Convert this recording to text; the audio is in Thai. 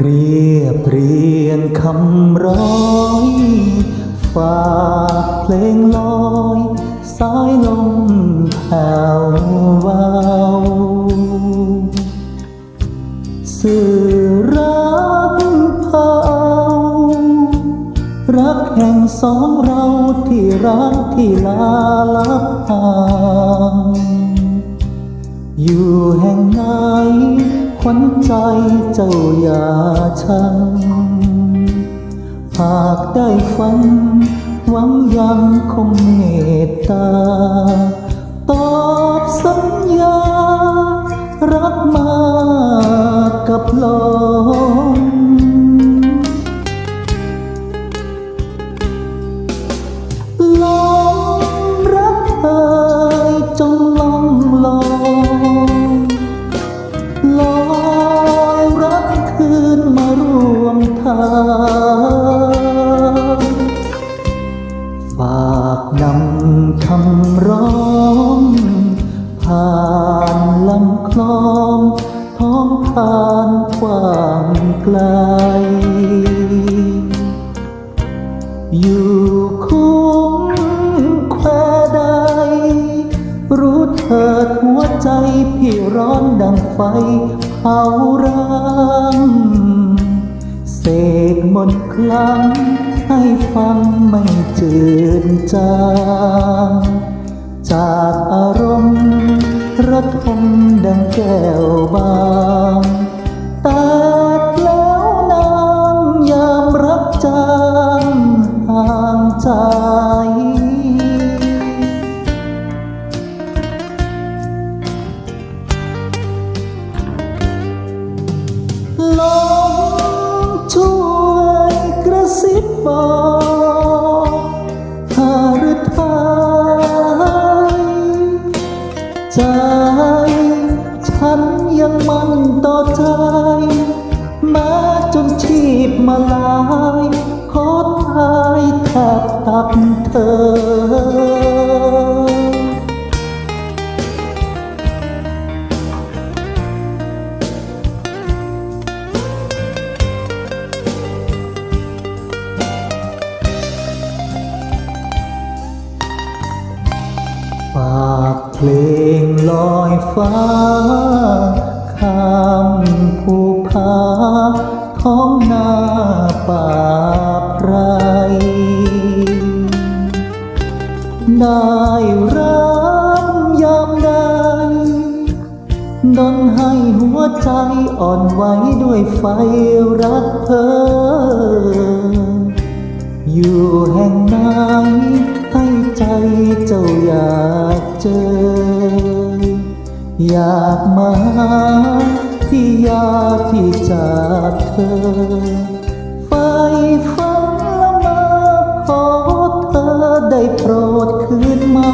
เรียบเรียงคำร้อยฝากเพลงลอยสายลมแผ่วเบาสื่อรักเผารักแห่งสองเราที่รักที่ลาลับห่างอยู่แห่งไหน วัญใจเจ้าอย่าชังหากได้ฟังหวังยังคงเมตตา ตอบสัญญา รักมากับลอากนำคำร้อง ผ่านลำคลองท้องผ่านกว้างไกล อยู่คุ้มแควใด รู้เถิดหัวใจพี่ร้อนดังไฟเผารังเสกมนต์ครั้ง ให้ฟังไม่จืดจางจากอารมณ์ระทมดังแก้วบางแตกแล้วนางยามรักจางห่างใจลม บอหารือไทยใจ ฉันยังมั่นต่อใจ แม้จนชีพมาลาย ขอทายแทบตับเธอ ฝากเพลงลอยฟ้าข้ามภูผาท้องนาป่าไพรได้รับยามใดดนให้หัวใจอ่อนไหวด้วยไฟรักเธอ อยากมาที่ยาที่จากเธอไฟฝันละมาขอเธอได้โปรดคืนมา